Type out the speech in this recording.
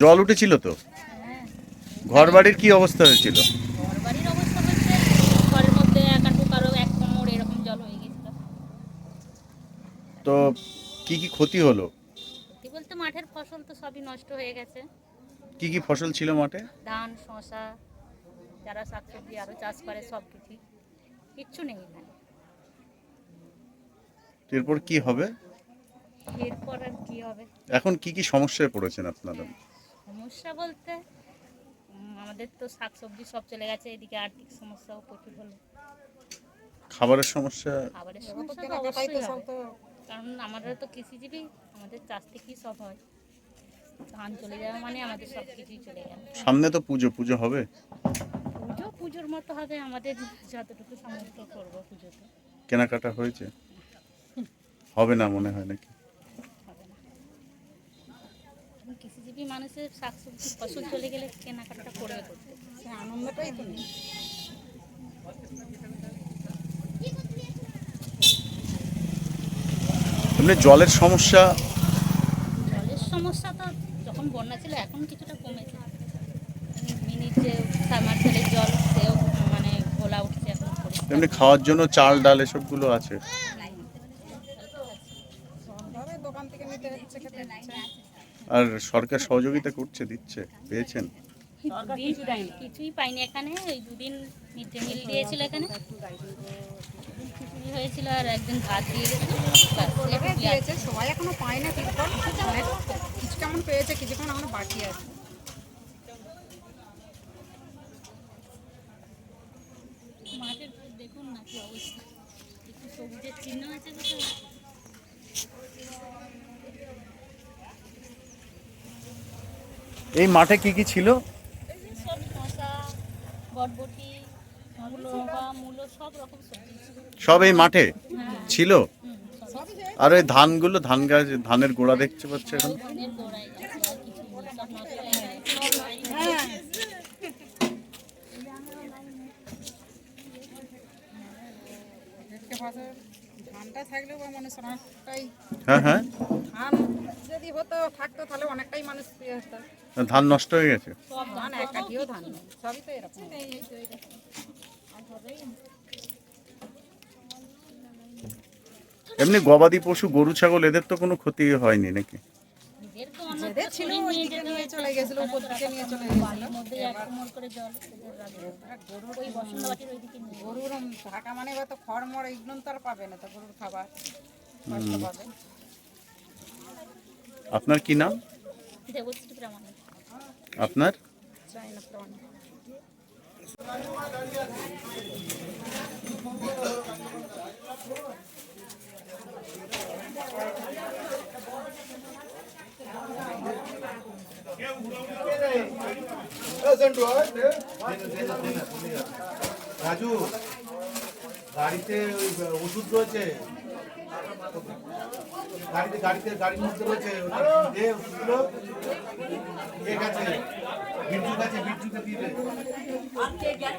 জল উঠেছিল তো? হ্যাঁ ঘর বাড়ির কি অবস্থা হয়েছিল হয়ে তো কি কি ক্ষতি হলো? বলতে মাঠের ফসল তো সবই নষ্ট হয়ে গেছে। কি কি ফসল ছিল মাঠে? ধান শশা যারা শাকসবজি আরও চাষ করে সব কিছুই কিচ্ছু নেই এখানে। এরপর কি হবে? এরপর আর কি হবে? এখন কি কি সমস্যায় পড়েছেন আপনারা? সমস্যা বলতে আমাদের তো শাকসবজি সব চলে গেছে এদিকে আর্থিক সমস্যাও প্রচুর হলো। খাবারের সমস্যা? খাবারের সমস্যা তো অবশ্যই হবে। কারণ আমরা তো কৃষিজীবী আমাদের চাষ থেকেই সব হয়। ধান চলে যাওয়া মানে আমাদের সব কিছুই চলে গেল। সামনে তো পুজো পুজো হবে। পুজো পুজোর মতো হবে আমাদের যতটুকু সামর্থ্য করব পুজোতে। কেনাকাটা হয়েছে? হবে না মনে হয় নাকি হবে না কৃষিজীবী মানুষের শাকসবজি ফসল চলে গেলে কেনাকাটা করবে করতে? সে আনন্দটাই তো নেই। এমনি জলের সমস্যা? জলের সমস্যা তো যখন বন্যা ছিল এখন কিছুটা কমেছে। মিনিট যে সাবমার্সেলের জল সেও মানে গোলা উঠছে এখন এমনি খাওয়ার জন্য চাল ডাল এসবগুলো আছে? দোকান থেকে নিতে হচ্ছে খেতে। আর সরকার সহযোগিতা করছে, দিচ্ছে, পেয়েছেন? কিছুই পাইনি এখানে ওই দুদিন মিড ডে মিল দিয়েছিল এখানে। হয়েছিল আর একদিন ভাত দিয়ে সবাই এখনও পায় না কিছু কেমন পেয়েছে কিছু কেমন এখনও বাকি আছে দেখুন না কি অবস্থা। একটু সবুজের চিহ্ন আছে এই মাঠে কি কি ছিল? সব এই মাঠে ছিল? আর ওই ধানগুলো ধান গাছ ধানের গোড়া দেখতে পাচ্ছে এখন? হয়ে ধানটা থাকলেও অনেকটাই হ্যাঁ হ্যাঁ। ধান যদি হতো থাকতো তাহলে অনেকটাই মানুষ পেয়ে ধান নষ্ট হয়ে গেছে? সব ধান এক কাঠিও ধান নেই সবই তো এরকম। এমনি গবাদি পশু গরু ছাগল এদের তো কোনো ক্ষতি হয়নি নাকি? এদের ছিল ওইদিকে নিয়ে চলে গেছিল উপর দিকে নিয়ে চলে গেছিল। গরুর ঢাকা মানে হয়তো খড় মড় এগুলো তো আর পাবে না তো গরুর খাবার। পাবে। আপনার কি নাম? দেবশ্রী প্রামাণিক আপনার? চাই না প্রাণ রাজু গাড়িতে ওই ওষুধ রয়েছে? গাড়িতে গাড়িতে গাড়ির মধ্যে রয়েছে দে ওষুধগুলো আছে কাছে দিয়ে